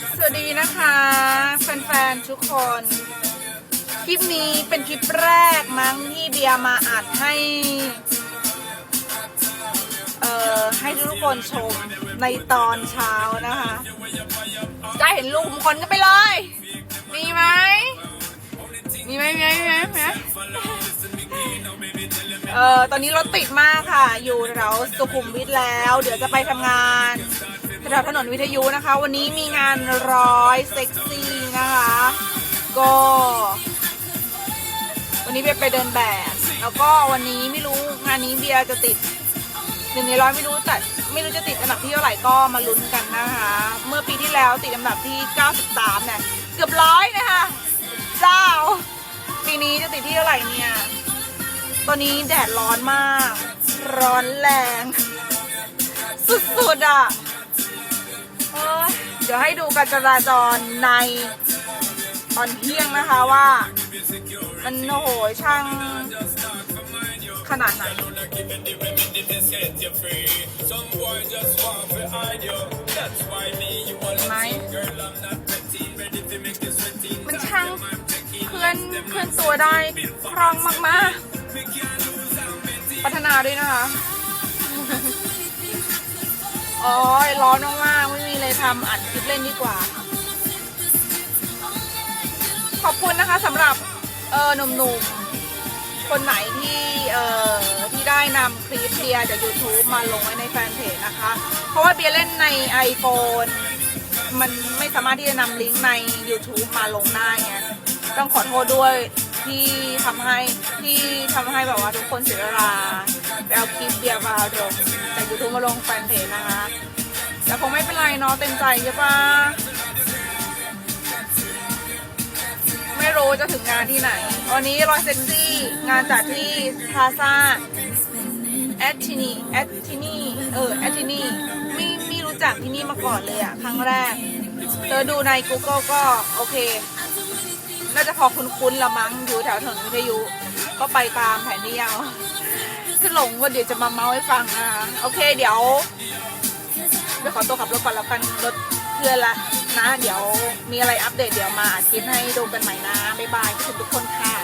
สวัสดีนะคะ แฟนๆ ทุกคน คลิปนี้เป็นคลิปแรกมั้งที่เบียร์มาอัดให้ เอ่อ ให้ทุกคนชมในตอนเช้านะคะ จะเห็นลุงคนกันไปเลย มีไหม มีไหมมีไหมมีไหมมีไหมเอ่อ ตอนนี้รถติดมากค่ะ อยู่แถวสุขุมวิทแล้ว เดี๋ยวจะไปทำงาน แถวถนนวิทยุนะคะ วันนี้มีงานร้อยเซ็กซี่นะคะ ก็ วันนี้เบียร์ไปเดินแบบ แล้วก็วันนี้ไม่รู้งานนี้เบียร์จะติดหนึ่งในร้อยไม่รู้แต่ไม่รู้จะติดอันดับที่เท่าไหร่ก็มาลุ้นกันนะคะ เมื่อปีที่แล้วติดอันดับที่ 93เนี่ยเกือบร้อยนะคะเจ้า ปีนี้จะติดที่เท่าไหร่เนี่ยตอนนี้แดดร้อนมาก ร้อนแรง สุดๆอะ เดี๋ยวให้ดูการจราจรในตอนเที่ยงนะคะว่า มันโอ้โหช่างขนาดไหนไหมมันช่างเคลื่อนเคลื่อนตัวได้คล่องมากๆ พัฒนาด้วยนะคะอ้ยร้อนมากำอัดคลิปเล่นดีกว่า ขอบคุณนะคะสำหรับเออหนุ่มๆ คนไหนที่เออที่ได้นำคลิปเบียร์จาก YouTube มาลงไว้ในแฟนเพจนะคะ เพราะว่าเบียร์เล่นใน iPhone มันไม่สามารถที่จะนำลิงก์ใน YouTube มาลงได้ไงต้องขอโทษด้วยที่ทำให้ที่ทำให้แบบว่าทุกคนเสียเวลาไปเอาคลิปเบียร์มาลงจาก YouTube มาลงแฟนเพจนะคะ คงไม่เป็นไรเนาะเต็มใจใช่ปะไม่รู้จะถึงงานที่ไหน วันนี้รอยเซ็กซี่งานจัดที่พาซาแอดทินีแอดทินีเออแอดทินีไม่ไม่รู้จักที่นี่มาก่อนเลยอะครั้งแรกเธอดูใน Google ก็โอเค น่าจะพอคุ้นๆละมั้งอยู่แถวถนนวิทยุ ก็ไปตามแผนที่เอาคือหลงว่าเดี๋ยวจะมาเมาให้ฟังนะคะโอเคเดี๋ยว เดี๋ยวขอตัวขับรถก่อนแล้วกันรถเพื่อนละนะ เดี๋ยวมีอะไรอัปเดตเดี๋ยวมาอัดคลิปให้ดูกันใหม่นะ บ๊ายบายทุกทุกคนค่ะ